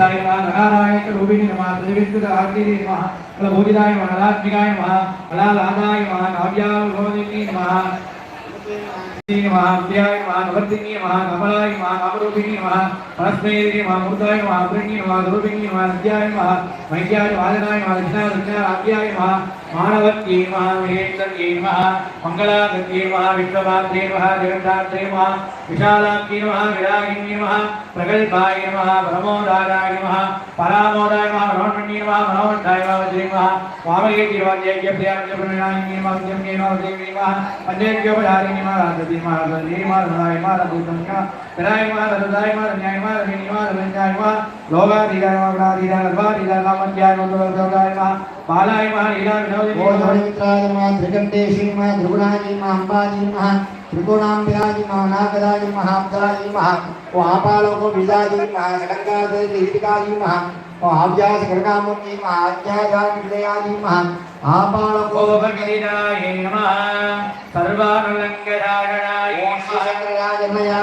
गोविन्दाय नमः नगाराय च रूपिणे नमः प्रतिविष्णुत आकृतिरे नमः फलभोजिताय नमः कलात्मिकाय नमः कलालादाय नमः काव्यानुभवदिने नमः नमः विद्याय नमः नवर्तिनी नमः कमलाय नमः कामरूपिणी नमः परस्मैरे नमः मूर्ताय नमः पुण्य नमः स्वरूपिणी नमः विद्याय नमः वैद्याय वादनाय नमः दक्षिणा दक्षिणा राज्याय नमः मानवत्यै नमः महेश्वर्यै नमः मङ्गलागत्यै नमः विश्वमात्रे नमः जगन्नात्रे नमः विशालाख्यै नमः विरागिन्यै नमः प्रगल्भाय नमः प्रमोदाराय नमः परामोदाय नमः मनोन्मण्ये नमः मनोन्धाय मार धनी मार मार भूतम का मार हृदय मार न्याय मार ऋणी मार विन्याय मार लोगा दिगाय मार ग्रादिगा लबा दिगा लामन ज्ञाय मंगल दोगाय मार बालाय मार इला विनोद बोल ध्वनि मित्राय मार त्रिकंडेशी मार ध्रुवनाजी मार अंबाजी मार त्रिकोणाम्बिराजी मार नागराजी महाब्दाजी मार वहापालों को विजाजी मार सकंदाजी लिहितिकाजी मार वहाव्यास गणकामुनि मार अध्याय जान विजयाजी मार आपालों को भगरीना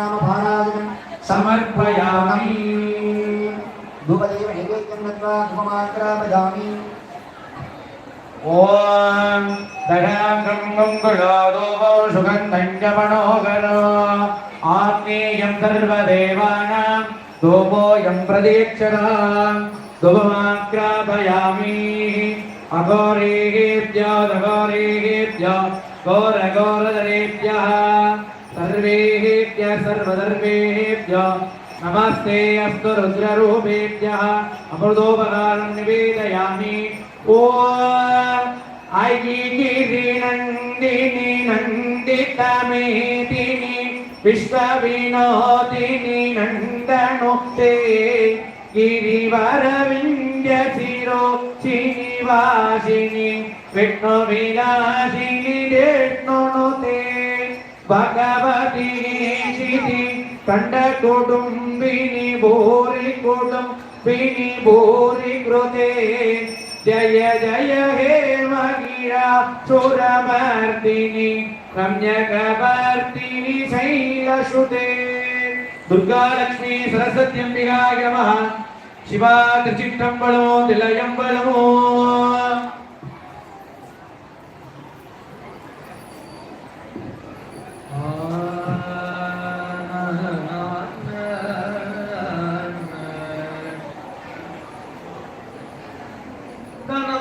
नाम नामभाराजनं समर्पयामि धूपदेव नैवेद्यं दत्त्वा धूपमात्रा भजामि ॐ दशाङ्गं गुणादोपौ सुगन्धं च मनोहरो आत्मीयं सर्वदेवानां धूपोऽयं प्रदीक्षता धूपमाक्रापयामि अघोरेभ्यो दघोरेभ्यो घोरघोरधरेभ्यः सर्वे सर्वधर्मेभ्यो। नमस्ते अस्तु रुद्ररूपेभ्यः। अमृतोपकारं निवेदयामि। ॐ ऐगिरिनन्दिनि नन्दितमेदिनि विश्वविनोदिनि नन्दनुते। गिरिवरविन्द्यशिरो श्रीनिवासिनि विष्णुविलासिनि ബീനി കണ്ടകൊടുംബിനി ഭൂരി കൊടുംബിനി ഭൂരി കൃതേ ജയ ജയ ഹേ മഹിഴ സുരമർദിനി രമ്യകവർത്തിനി ശൈലശ്രുതേ ദുർഗാലക്ഷ്മി സരസ്വത്യംബികായ നമഃ ശിവാ ത്രിചിട്ടം ബളമോ നിലയം ബളമോ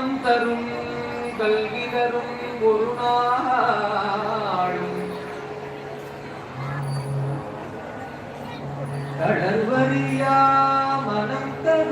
ஞானம் தரும் கல்வி தரும் ஒரு நாளும். தளர்வறியா மனம் தரும்